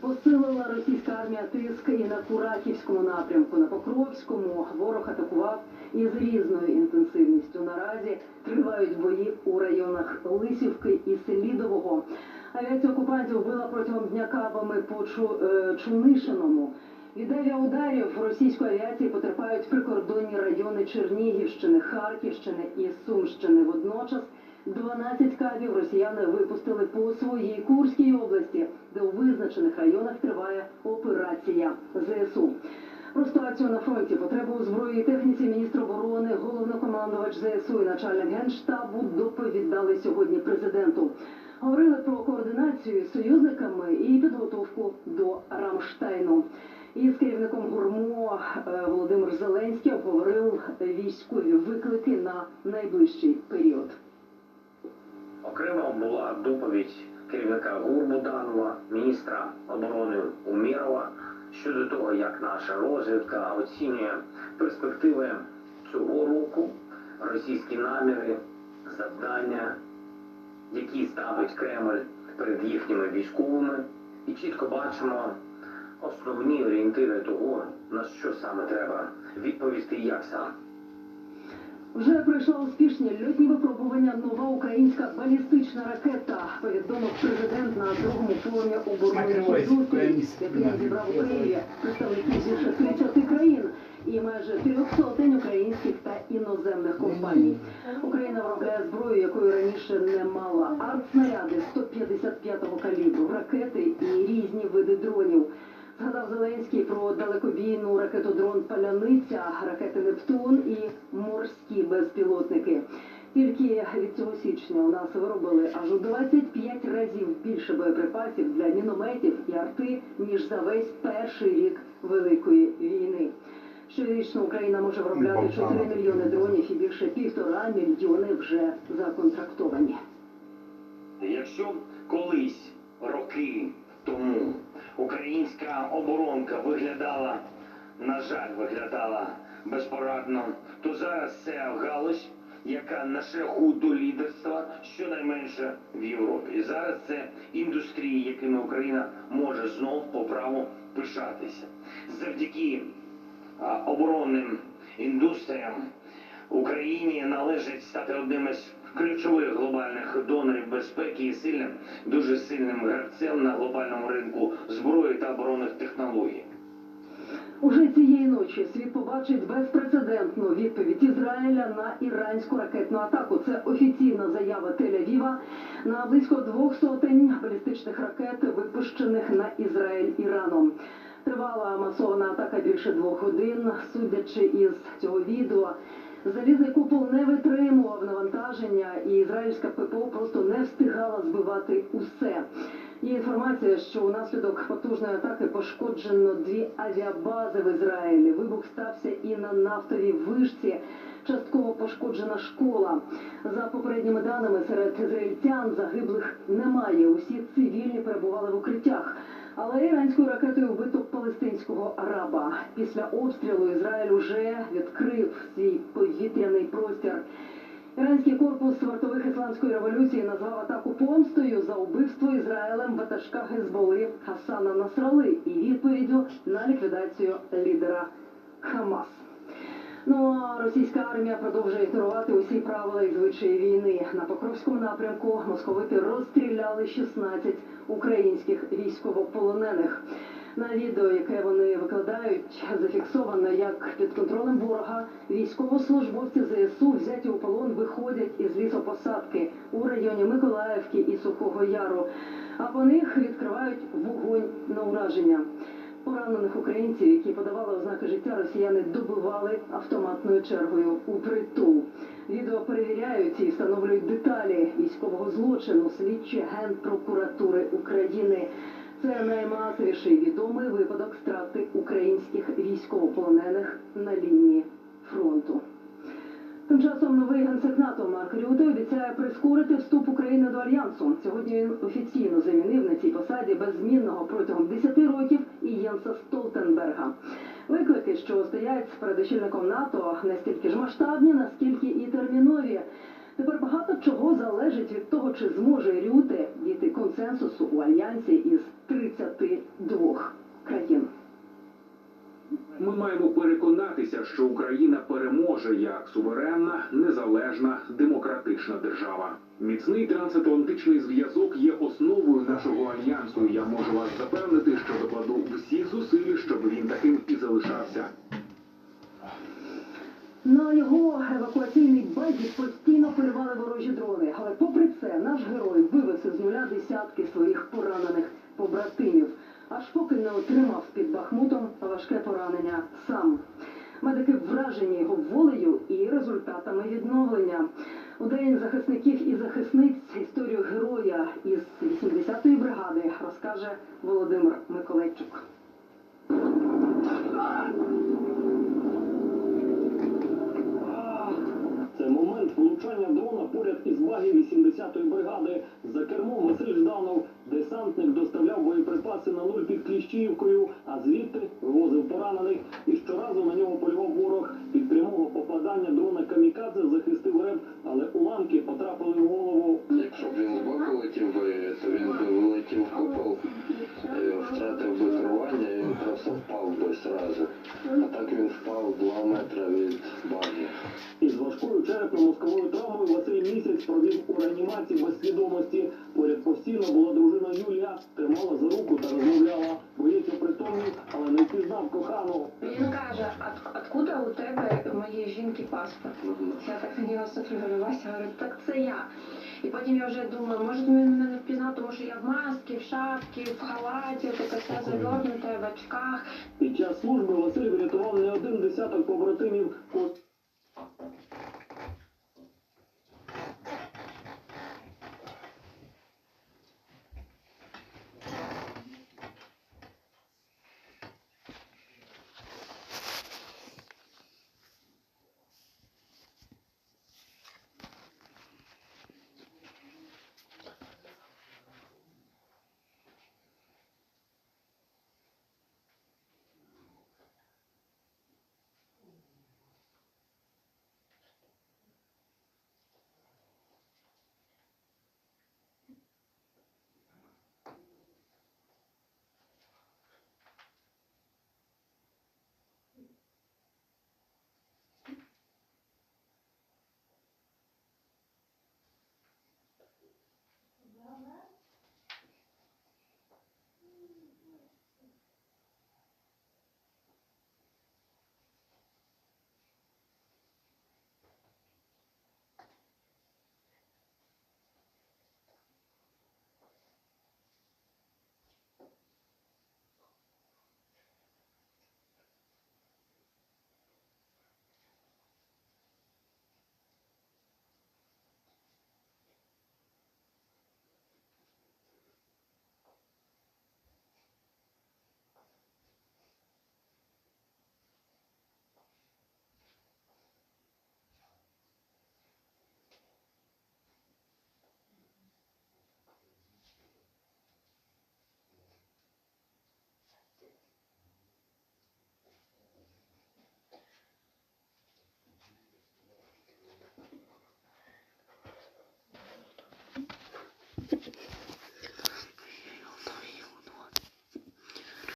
Посилила російська армія тиск і на Курахівському напрямку. На Покровському ворог атакував із різною інтенсивністю. Наразі тривають бої у районах Лисівки і Селідового. Авіація окупантів била протягом дня кабами по Чу- е, Чунишиному. Від авіаударів російської авіації потерпають прикордонні райони Чернігівщини, Харківщини і Сумщини. Водночас 12 кабів росіяни випустили по своїй Курській області, де у визначених районах триває операція ЗСУ. Про ситуацію на фронті, потребу у зброї і техніці міністр оборони, головнокомандувач ЗСУ і начальник генштабу доповідали сьогодні президенту. Говорили про координацію з союзниками і підготовку до Рамштайну. І з керівником ГУРМО е, Володимир Зеленський обговорив військові виклики на найближчий період. Окремо була доповідь керівника ГУР Буданова, міністра оборони Умєрова щодо того, як наша розвідка оцінює перспективи цього року, російські наміри, завдання, які ставить Кремль перед їхніми військовими, і чітко бачимо основні орієнтири того, на що саме треба відповісти, і як саме. Вже пройшла успішні льотні випробування нова українська балістична ракета. Повідомив президент на другому форумі оборонної зустрічі, який зібрав у Києві представників більше 30 країн і майже трьох сотень українських та іноземних компаній. Україна виробляє зброю, якої раніше не мала. Артснаряди 155-го калібру, ракети і різні види дронів. Згадав Зеленський про далекобійну ракетодрон Паляниця, ракети Нептун і морські безпілотники. Тільки від цього січня у нас виробили аж у 25 разів більше боєприпасів для мінометів і арти, ніж за весь перший рік Великої війни. Щорічно Україна може виробляти 4 мільйони дронів і більше півтора мільйони вже законтрактовані. Якщо колись роки українська оборонка виглядала, на жаль, виглядала безпорадно, то зараз це галузь, яка на шляху до лідерства щонайменше в Європі. І зараз це індустрії, якими Україна може знов по праву пишатися. Завдяки оборонним індустріям Україні належить стати одним із ключових глобальних донорів безпеки і сильним, дуже сильним гравцем на глобальному ринку зброї та оборонних технологій. Уже цієї ночі світ побачить безпрецедентну відповідь Ізраїля на іранську ракетну атаку. Це офіційна заява Тель-Авіва на близько двох сотень балістичних ракет, випущених на Ізраїль Іраном. Тривала масована атака більше двох годин. Судячи із цього відео, залізний купол не витримував навантаження, і ізраїльська ППО просто не встигала збивати усе. Є інформація, що унаслідок потужної атаки пошкоджено дві авіабази в Ізраїлі. Вибух стався і на нафтовій вишці. Частково пошкоджена школа. За попередніми даними, серед ізраїльтян загиблих немає. Усі цивільні перебували в укриттях. Але іранською ракетою вбито палестинського араба. Після обстрілу Ізраїль уже відкрив свій повітряний простір. Іранський корпус вартових ісламської революції назвав атаку помстою за убивство Ізраїлем ватажка Гезболи Хасана Насрали і відповіддю на ліквідацію лідера Хамас. Ну а російська армія продовжує ігнорувати усі правила і звичаї війни. На Покровському напрямку московити розстріляли 16 українських військовополонених. На відео, яке вони викладають, зафіксовано, як під контролем ворога військовослужбовці ЗСУ взяті у полон виходять із лісопосадки у районі Миколаївки і Сухого Яру, а по них відкривають вогонь на ураження. Поранених українців, які подавали ознаки життя, росіяни добивали автоматною чергою у притул. Перевіряють і встановлюють деталі військового злочину слідчі генпрокуратури України. Це наймасовіший відомий випадок страти українських військовополонених на лінії фронту. Тим часом новий генсек НАТО Марк Рюте обіцяє прискорити вступ України до альянсу. Сьогодні він офіційно замінив на цій посаді беззмінного протягом 10 років і Єнса Столтенберга. Виклики, що стоять перед очільником НАТО, настільки ж масштабні, наскільки і термінові. Тепер багато чого залежить від того, чи зможе Рюте дійти консенсусу у альянсі із 32 країн. Ми маємо переконатися, що Україна переможе як суверенна, незалежна, демократична держава. Міцний трансатлантичний зв'язок є основою нашого альянсу. Я можу вас запевнити, що докладу всіх зусиль і. На його евакуаційний базі постійно полювали ворожі дрони. Але попри це, наш герой вивез із нуля десятки своїх поранених побратимів, аж поки не отримав під Бахмутом важке поранення сам. Медики вражені його волею і результатами відновлення. У день захисників і захисниць історію героя із 80-ї бригади розкаже Володимир Миколайчук. Це момент влучання дрона поряд із багі 80-ї бригади. За кермом Василь Жданов. Десантник доставляв боєприпаси на нуль під Кліщіївкою, а звідти вивозив поранених. І щоразу на нього полював ворог. Від прямого попадання дрона камікадзе захистив реп, але уламки потрапили в голову. Якщо б він збоку летів то він втратив би керування і він просто впав би зразу. А так він впав 2 метри від баги. Із важкою черепно-мозковою травмою Василь місяць провів у реанімації без свідомості. Поряд постійно була дружина Юлія, тримала за руку та розмовляла. Боєць опритомнів, але не впізнав кохану. Він каже, откуда у тебе моєї жінки паспорт? Я так на нього сфотографувалася, говорю, так це я. І потім я вже думаю, може він мене не впізнав, тому що я в масці, в шапці, в халаті, таке все завернуте, в очках. Під час служби Василь врятував не один десяток побратимів.